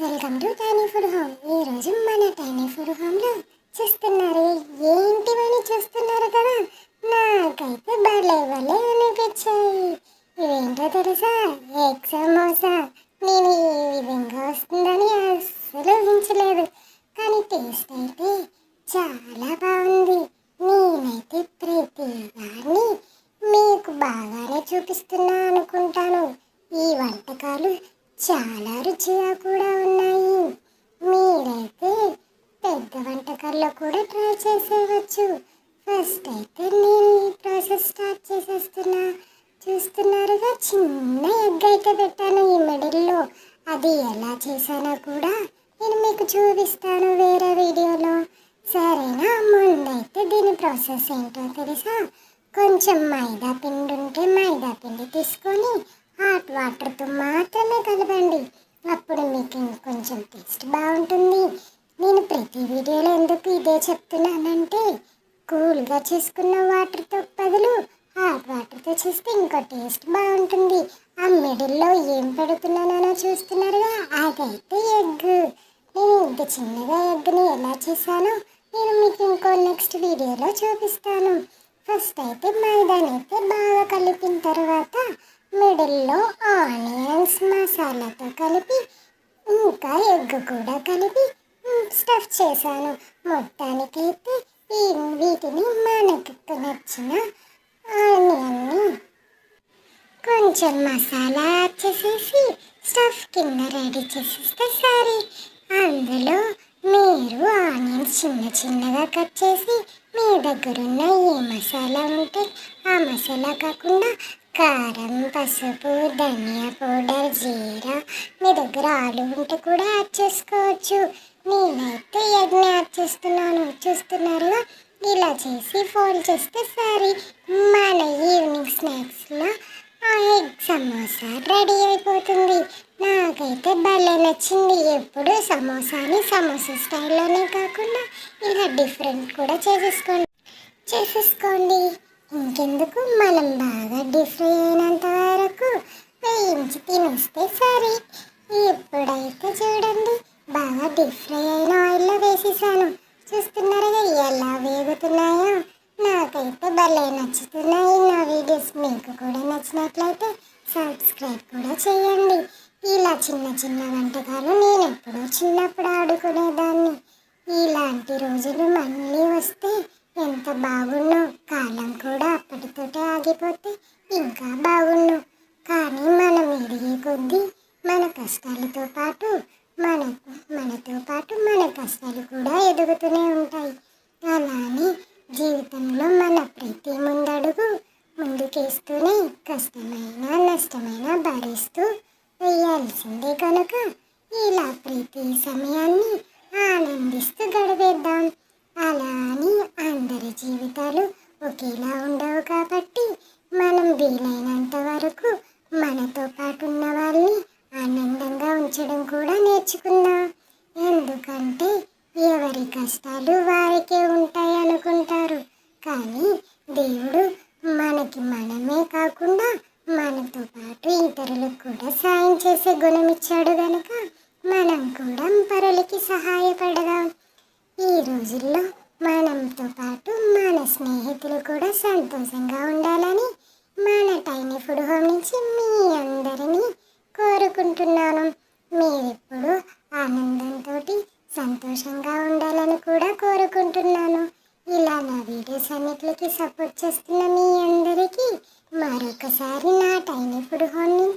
Welcome to tiny food home ఈ రోజు మన టైనీ ఫుడ్ హోమ్లో చూస్తున్నారు ఏంటివని చూస్తున్నారు కదా? నాకైతే భలే భలే అనిపించాయి. ఇవేంటో తెలుసా? ఎగ్ సమోసా. నేను ఈ విధంగా వస్తుందని అస్సలు ఊహించలేదు. కానీ టేస్ట్ అయితే చాలా బాగుంది. నేనైతే ప్రతి దాన్ని మీకు బాగానే చూపిస్తున్నా అనుకుంటాను. ఈ వంటకాలు చాలా రుచిగా కూడా వంటకాల్లో కూడా ట్రై చేసేవచ్చు ఫస్ట్ అయితే నేను ఈ ప్రాసెస్ స్టార్ట్ చేసేస్తున్నా. చూస్తున్నారుగా చిన్న ఎగ్ అయితే పెట్టాను ఈ మిడిల్లో అది ఎలా చేశానో కూడా నేను మీకు చూపిస్తాను వేరే వీడియోలో. సరేనా? ముందైతే దీని ప్రాసెస్ ఏంటో తెలుసా? కొంచెం మైదా పిండి ఉంటే మైదా పిండి తీసుకొని హాట్ వాటర్తో మాత్రమే కలపండి. అప్పుడు మీకు ఇంకొంచెం టేస్ట్ బాగుంటుంది. నేను ప్రతి వీడియోలో ఎందుకు ఇదే చెప్తున్నానంటే కూల్గా చేసుకున్న వాటర్తో బదులు హాట్ వాటర్తో చేస్తే ఇంకో టేస్ట్ బాగుంటుంది. ఆ మిడిల్లో ఏం పెడుతున్నానో చూస్తున్నారుగా అదైతే ఎగ్. నేను ఇంత చిన్నగా ఎగ్ని ఎలా చేశానో నేను మీకు ఇంకో నెక్స్ట్ వీడియోలో చూపిస్తాను. ఫస్ట్ అయితే మైదాని అయితే బాగా కలిపిన తర్వాత మిడిల్లో ఆనియన్స్ మసాలాతో కలిపి ఇంకా ఎగ్ కూడా కలిపి స్టఫ్ చేశాను. మొత్తానికైతే ఈ వీటిని మనకు నచ్చిన ఆనియన్ని కొంచెం మసాలా యాడ్ చేసేసి స్టఫ్ కింద రెడీ చేసేస్తే సరే. అందులో మీరు ఆనియన్స్ చిన్న చిన్నగా కట్ చేసి మీ దగ్గర ఉన్న ఏ మసాలా ఉంటే ఆ మసాలా కాకుండా కారం పసుపు ధనియా పౌడర్ జీరా మీ దగ్గర ఆలు ఉంటే కూడా యాడ్ చేసుకోవచ్చు. నేనైతే యజ్ఞ చేస్తున్నాను. చూస్తున్నారుగా? ఇలా చేసి ఫోల్డ్ చేస్తే సరే. మన ఈవినింగ్ స్నాక్స్లో ఆ ఎగ్ సమోసా రెడీ అయిపోతుంది. నాకైతే భలే నచ్చింది. ఎప్పుడు సమోసాని సమోసా స్టైల్లోనే కాకుండా ఇలా డిఫరెంట్ కూడా చేసేసుకోండి. చేసేసుకోండి. ఇంకెందుకు? మనం బాగా డిఫరెంట్ అయినంత వరకు వేయించి తినేస్తే సరే. ఎప్పుడు డీప్ ఫ్రై అయిన ఆయిల్లో వేసేసాను. చూస్తున్నారుగా ఎలా వేగుతున్నాయో? నాకైతే భలే నచ్చుతున్నాయి నా వీడియోస్. మీకు కూడా నచ్చినట్లయితే సబ్స్క్రైబ్ కూడా చేయండి. ఇలా చిన్న చిన్న వంటకాలు నేను ఎప్పుడో చిన్నప్పుడు ఆడుకునేదాన్ని. ఇలాంటి రోజులు మళ్ళీ వస్తే ఎంత బాగున్నో కాలం కూడా అప్పటితోటే ఆగిపోతే ఇంకా బాగున్ను కానీ మనం ఎదిగే కొద్దీ మన కష్టాలతో పాటు మన మనతో పాటు మన కష్టాలు కూడా ఎదుగుతూనే ఉంటాయి. అలానే జీవితంలో మన ప్రతి ముందడుగు ముందుకేస్తూనే కష్టమైన నష్టమైన భరిస్తూ వేయాల్సిందే కనుక ఇలా ప్రతి సమయాన్ని ఆనందిస్తూ గడిపేద్దాం. అలా అని అందరి జీవితాలు ఒకేలా ఉండవు కాబట్టి మనం వీలైనంత వరకు మనతో పాటు ఉన్న వాళ్ళని ఆనందంగా కూడా నేర్చుకుందాం ఎందుకంటే ఎవరి కష్టాలు వారికే ఉంటాయి అనుకుంటారు. కానీ దేవుడు మనకి మనమే కాకుండా మనతో పాటు ఇతరులకు కూడా సాయం చేసే గుణం ఇచ్చాడు కనుక మనం కూడా పరులకి సహాయపడదాం. ఈ రోజుల్లో మనంతో పాటు మన స్నేహితులు కూడా సంతోషంగా ఉండాలని మన టైనీ ఫుడ్ హోమ్ నుంచి మీ అందరినీ కోరుకుంటున్నాను మీరెప్పుడు ఆనందంతో సంతోషంగా ఉండాలని కూడా కోరుకుంటున్నాను ఇలా నా వీడియోస్ వచ్చేస్తున్న మీ అందరికీ మరొకసారి నా టైనీ ఫుడ్ హోమ్